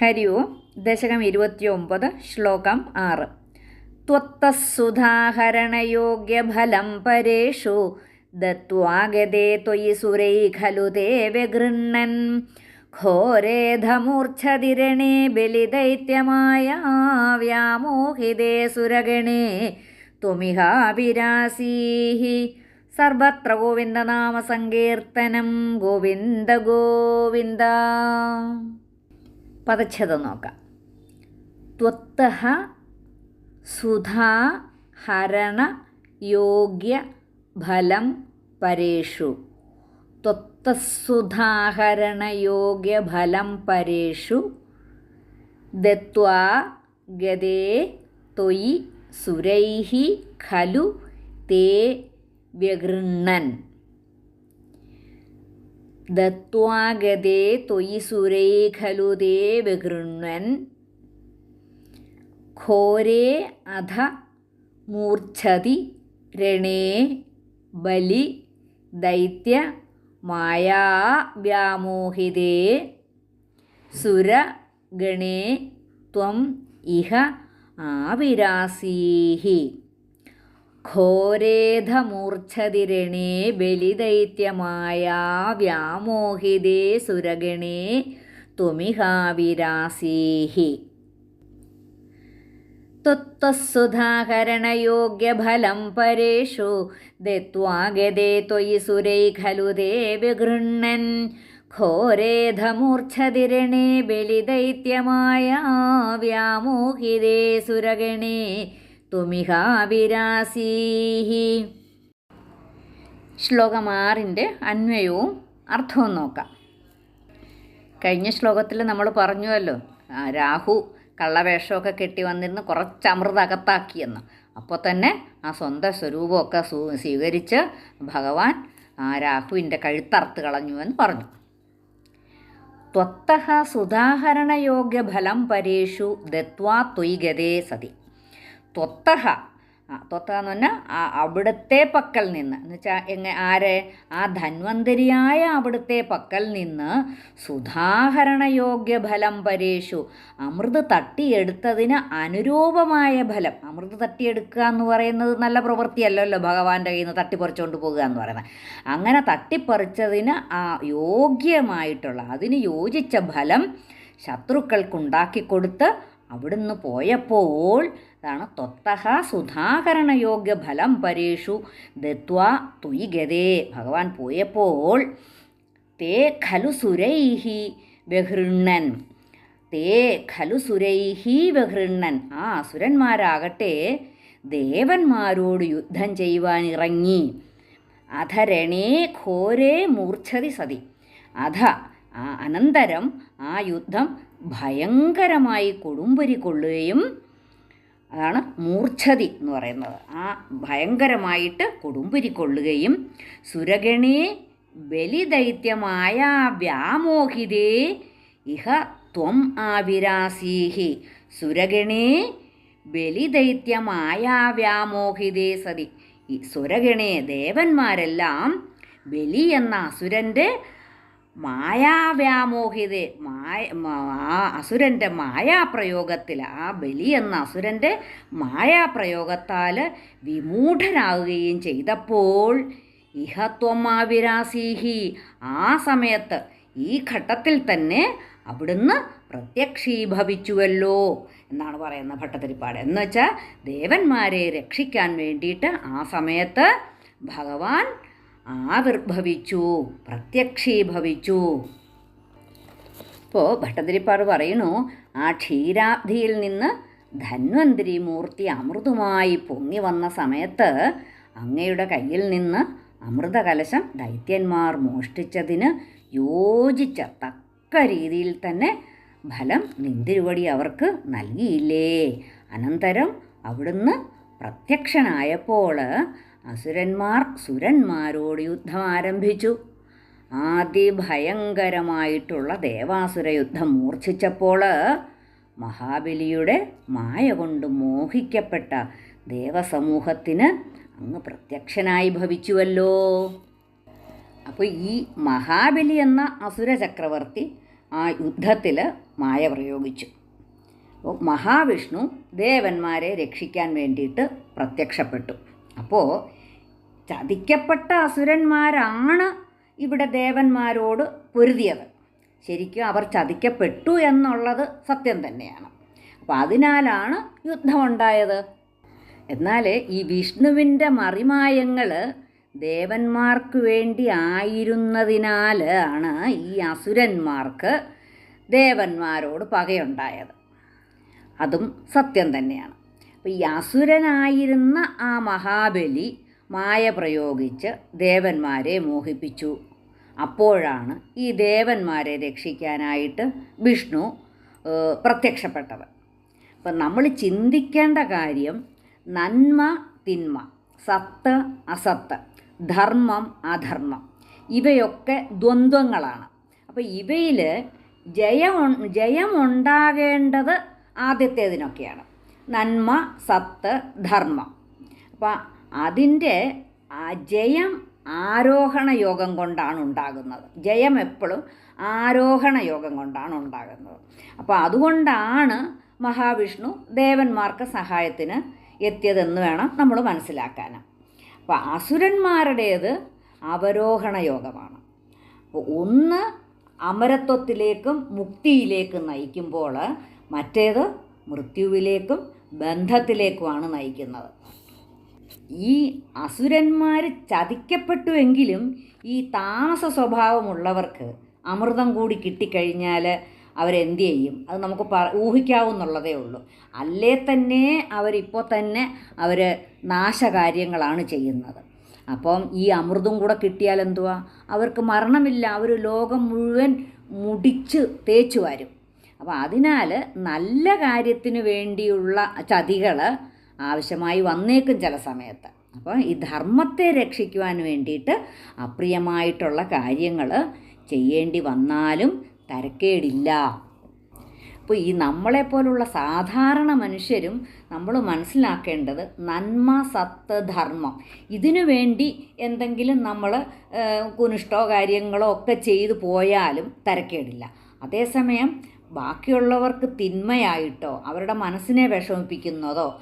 ഹരി ഓം ദശകം ഇരുപത്തിയൊമ്പത് ശ്ലോകം ആറ്. ത്വത്തസുധാഹരണയോഗ്യഫലം പരേഷു ദത്വാഗതേ ത്വയി സുരൈ ഖലു ദേവഗൃണ്ണൻ ഘോരേധമൂർച്ഛതിരണേ ബലിദൈത്യമായ വ്യാമോഹിതേ സുരഗണേ ത്വമിഹാവിരാസീഹി സർവത്ര ഗോവിന്ദനാമസങ്കീർത്തനം ഗോവിന്ദ ഗോവിന്ദ. പദച്ഛേദം നോക്കാം. ത്വത്തഹ സുധാ ഹരണ യോഗ്യ ഫലം പരേഷു. ത്വത്തസുധാഹരണയോഗ്യ ഫലം പരേഷു. ദത്വാ ഗതേ ത്വയി സുരൈഃ ഖലു തേ വ്യഗൃണ്ണൻ. ദത്വാഗതേ ത്വയി സുരൈ ഖലു തേ വ്യഗൃണ്ണൻ ഘോരേ അധ മൂർച്ഛതി രണേ ബലി ദൈത്യ മായാ വ്യാമോഹിതേ. സുരഗണേ ത്വം ഇഹ ആവിരാസീഹി. ഘോരേധമൂർച്ഛതിരണേ ബലിദൈത്യമായ വ്യാമോഹിതേ സുരഗണേ ത്വമിഹാവിരാസീഹി त्वत्तस्सुधाकरणयोग्यफलं परेषु दत्त्वागदे त्वयि सुरै खलु ते विगृह्णन् घोरेधमूर्च्छदिरणे बलिदैत्यमाया व्यामोहिरे सुरगणे തുമിഹാവിരാസീഹി ശ്ലോകം ആറിന്റെ അന്വയവും അർത്ഥവും നോക്കാം. കഴിഞ്ഞ ശ്ലോകത്തിൽ നമ്മൾ പറഞ്ഞുവല്ലോ രാഹു കള്ളവേഷമൊക്കെ കെട്ടി വന്നിരുന്ന് കുറച്ച് അമൃത അകത്താക്കിയെന്ന് അപ്പോൾ തന്നെ ആ സ്വന്തം സ്വരൂപമൊക്കെ സ്വീകരിച്ച് ഭഗവാൻ ആ രാഹുവിന്റെ കഴുത്തറുത്ത് കളഞ്ഞു എന്ന് പറഞ്ഞു. ത്വത്തഹ സുധാഹരണയോഗ്യ ഫലം പരേഷു ദത്വാ ത്വയ്ഗതേ സതി. ത്വത്തഹ ത്വത്ത എന്ന് പറഞ്ഞാൽ ആ അവിടുത്തെ പക്കൽ നിന്ന്. എന്ന് വെച്ചാൽ എങ്ങനെ ആരെ? ആ ധന്വന്തരിയായ അവിടുത്തെ പക്കൽ നിന്ന് സുധാഹരണയോഗ്യ ഫലം പരേഷു. അമൃത് തട്ടിയെടുത്തതിന് അനുരൂപമായ ഫലം. അമൃത് തട്ടിയെടുക്കുക എന്ന് പറയുന്നത് നല്ല പ്രവൃത്തിയല്ലല്ലോ ഭഗവാന്റെ കയ്യിൽ നിന്ന് തട്ടിപ്പറിച്ചുകൊണ്ട് പോകുക എന്ന് പറയുന്നത് അങ്ങനെ തട്ടിപ്പറിച്ചതിന് ആ യോഗ്യമായിട്ടുള്ള അതിന് യോജിച്ച ഫലം ശത്രുക്കൾക്കുണ്ടാക്കി കൊടുത്ത് അവിടുന്ന് പോയപ്പോൾ അതാണ് ത്വത്തഹ സുധാകരണയോഗ്യ ഫലം പരേഷു ദത്വാ തുയി ഗതേ ഭഗവാൻ പോയപ്പോൾ തേ ഖലു സുരൈഹി ബഹൃണ്ണൻ തേ ഖലു സുരൈഹി ബഹൃണ്ണൻ ആ അസുരന്മാരാകട്ടെ ദേവന്മാരോട് യുദ്ധം ചെയ്യുവാൻ ഇറങ്ങി അധരണേ ഘോരേ മൂർച്ഛതി സതി. അധ അനന്തരം ആ യുദ്ധം ഭയങ്കരമായി കൊടുമ്പരി കൊള്ളുകയും അതാണ് മൂർച്ഛതി എന്ന് പറയുന്നത്. ആ ഭയങ്കരമായിട്ട് കൊടുമ്പിരി കൊള്ളുകയും സുരഗണേ ബലിദൈത്യമായ വ്യാമോഹിതേ ഇഹ ത്വം ആവിരാസീഹി. സുരഗണേ ബലിദൈത്യമായ വ്യാമോഹിതേ സതി. ഈ സുരഗണേ ദേവന്മാരെല്ലാം ബലി എന്ന അസുരന്റെ മായാവ്യാമോഹിതേ മായ ആ അസുരന്റെ മായാപ്രയോഗത്തിൽ ആ ബലി എന്ന അസുരന്റെ മായാപ്രയോഗത്താൽ വിമൂഢനാകുകയും ചെയ്തപ്പോൾ ഇഹത്വമാവിരാസീഹി ആ സമയത്ത് ഈ ഘട്ടത്തിൽ തന്നെ അവിടുന്ന് പ്രത്യക്ഷീഭവിച്ചുവല്ലോ എന്നാണ് പറയുന്ന ഭട്ടതിരിപ്പാട്. എന്നുവെച്ചാൽ ദേവന്മാരെ രക്ഷിക്കാൻ വേണ്ടിയിട്ട് ആ സമയത്ത് ഭഗവാൻ ആവിർഭവിച്ചു പ്രത്യക്ഷീഭവിച്ചു ഇപ്പോൾ ഭട്ടതിരിപ്പാട് പറയുന്നു ആ ക്ഷീരാബ്ധിയിൽ നിന്ന് ധന്വന്തിരി മൂർത്തി അമൃതുമായി പൊങ്ങി വന്ന സമയത്ത് അങ്ങയുടെ കയ്യിൽ നിന്ന് അമൃതകലശം ദൈത്യന്മാർ മോഷ്ടിച്ചതിന് യോജിച്ച തക്ക രീതിയിൽ തന്നെ ഫലം നിന്തിരുവടി അവർക്ക് നൽകിയില്ലേ? അനന്തരം അവിടുന്ന് പ്രത്യക്ഷനായപ്പോൾ അസുരന്മാർ സുരന്മാരോട് യുദ്ധം ആരംഭിച്ചു. അതിഭയങ്കരമായിട്ടുള്ള ദേവാസുര യുദ്ധം മൂർച്ഛിച്ചപ്പോൾ മഹാബലിയുടെ മായ കൊണ്ട് മോഹിക്കപ്പെട്ട ദേവസമൂഹത്തിന് അങ്ങ് പ്രത്യക്ഷനായി ഭവിച്ചുവല്ലോ. അപ്പോൾ ഈ മഹാബലി എന്ന അസുര ചക്രവർത്തി ആ യുദ്ധത്തിൽ മായ പ്രയോഗിച്ചു. അപ്പോൾ മഹാവിഷ്ണു ദേവന്മാരെ രക്ഷിക്കാൻ വേണ്ടിയിട്ട് പ്രത്യക്ഷപ്പെട്ടു. അപ്പോൾ ചതിക്കപ്പെട്ട അസുരന്മാരാണ് ഇവിടെ ദേവന്മാരോട് പൊരുതിയത്. ശരിക്കും അവർ ചതിക്കപ്പെട്ടു എന്നുള്ളത് സത്യം തന്നെയാണ്. അപ്പം അതിനാലാണ് യുദ്ധമുണ്ടായത്. എന്നാൽ ഈ വിഷ്ണുവിന്റെ മറിമായങ്ങൾ ദേവന്മാർക്ക് വേണ്ടി ആയിരുന്നതിനാൽ ആണ് ഈ അസുരന്മാർക്ക് ദേവന്മാരോട് പകയുണ്ടായത്. അതും സത്യം തന്നെയാണ്. അപ്പോൾ ഈ അസുരനായിരുന്ന ആ മഹാബലി മായ പ്രയോഗിച്ച് ദേവന്മാരെ മോഹിപ്പിച്ചു. അപ്പോഴാണ് ഈ ദേവന്മാരെ രക്ഷിക്കാനായിട്ട് വിഷ്ണു പ്രത്യക്ഷപ്പെട്ടത്. അപ്പം നമ്മൾ ചിന്തിക്കേണ്ട കാര്യം നന്മ തിന്മ സത്ത് അസത്ത് ധർമ്മം അധർമ്മം ഇവയൊക്കെ ദ്വന്ദ്വങ്ങളാണ്. അപ്പോൾ ഇവയിൽ ജയം ജയമുണ്ടാകേണ്ടത് ആദ്യത്തേതിനൊക്കെയാണ്. നന്മ സത്ത് ധർമ്മം. അപ്പം അതിന്റെ ജയം ആരോഹണ യോഗം കൊണ്ടാണ് ഉണ്ടാകുന്നത്. ജയം എപ്പോഴും ആരോഹണ യോഗം കൊണ്ടാണ് ഉണ്ടാകുന്നത്. അപ്പോൾ അതുകൊണ്ടാണ് മഹാവിഷ്ണു ദേവന്മാർക്ക് സഹായത്തിന് എത്തിയതെന്ന് വേണം നമ്മൾ മനസ്സിലാക്കാൻ. അപ്പോൾ അസുരന്മാരുടേത് അവരോഹണ യോഗമാണ്. ഒന്ന് അമരത്വത്തിലേക്കും മുക്തിയിലേക്കും നയിക്കുമ്പോൾ മറ്റേത് മൃത്യുവിലേക്കും ബന്ധത്തിലേക്കുമാണ് നയിക്കുന്നത്. ഈ അസുരന്മാർ ചതിക്കപ്പെട്ടുവെങ്കിലും ഈ താമസ സ്വഭാവമുള്ളവർക്ക് അമൃതം കൂടി കിട്ടിക്കഴിഞ്ഞാൽ അവരെന്ത് ചെയ്യും? അത് നമുക്ക് പ ഊഹിക്കാവുന്നുള്ളതേ ഉള്ളൂ. അല്ലേ തന്നെ അവരിപ്പോൾ തന്നെ അവർ നാശകാര്യങ്ങളാണ് ചെയ്യുന്നത്. അപ്പം ഈ അമൃതും കൂടെ കിട്ടിയാൽ എന്തുവാ? അവർക്ക് മരണമില്ല. അവർ ലോകം മുഴുവൻ മുടിച്ച് തേച്ചു വരും. അപ്പോൾ അതിനാൽ നല്ല കാര്യത്തിന് വേണ്ടിയുള്ള ചതികൾ ആവശ്യമായി വന്നേക്കും ചില സമയത്ത്. അപ്പോൾ ഈ ധർമ്മത്തെ രക്ഷിക്കുവാൻ വേണ്ടിയിട്ട് അപ്രിയമായിട്ടുള്ള കാര്യങ്ങൾ ചെയ്യേണ്ടി വന്നാലും തരക്കേടില്ല. അപ്പോൾ ഈ നമ്മളെപ്പോലുള്ള സാധാരണ മനുഷ്യരും നമ്മൾ മനസ്സിലാക്കേണ്ടത് നന്മ സത്ത് ധർമ്മം. ഇതിനു വേണ്ടി എന്തെങ്കിലും നമ്മൾ കുനിഷ്ടോ കാര്യങ്ങളോ ഒക്കെ ചെയ്തു പോയാലും തരക്കേടില്ല. അതേസമയം ബാക്കിയുള്ളവർക്ക് തിന്മയായിട്ടോ അവരുടെ മനസ്സിനെ വിഷമിപ്പിക്കുന്നതോ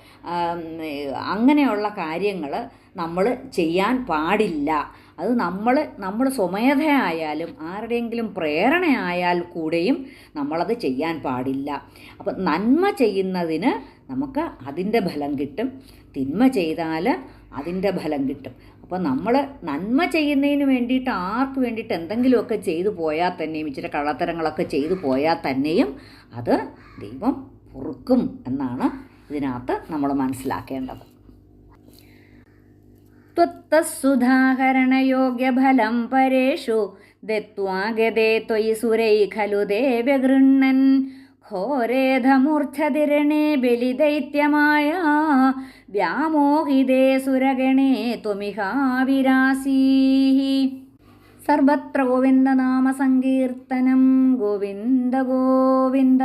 അങ്ങനെയുള്ള കാര്യങ്ങൾ നമ്മൾ ചെയ്യാൻ പാടില്ല. അത് നമ്മൾ നമ്മൾ സ്വമേധയായാലും ആരുടെയെങ്കിലും പ്രേരണയായാൽ കൂടെയും നമ്മളത് ചെയ്യാൻ പാടില്ല. അപ്പം നന്മ ചെയ്യുന്നതിന് നമുക്ക് അതിന്റെ ഫലം കിട്ടും. തിന്മ ചെയ്താൽ അതിന്റെ ഫലം കിട്ടും. അപ്പോൾ നമ്മൾ നന്മ ചെയ്യുന്നതിന് വേണ്ടിയിട്ട് ആർക്ക് വേണ്ടിയിട്ട് എന്തെങ്കിലുമൊക്കെ ചെയ്തു പോയാൽ തന്നെയും ഇച്ചിരി കള്ളത്തരങ്ങളൊക്കെ ചെയ്തു പോയാൽ തന്നെയും അത് ദൈവം പൊറുക്കും എന്നാണ് ഇതിനകത്ത് നമ്മൾ മനസ്സിലാക്കേണ്ടത്. ത്വത്തസുധാകരണയോഗ്യഫലം പരേഷു ദത്വാഗതേ ത്വയി സുരൈ ഖലു ദേവഗൃണ്ണൻ ഹോരേധമൂർച്ഛതിരണേ ബലിദൈത്യമായ വ്യാമോഹിതേ സുരഗണേ ത്വമിഹാവിരാസീ. സർവത്ര ഗോവിന്ദനാമസങ്കീർത്തനം ഗോവിന്ദ ഗോവിന്ദ.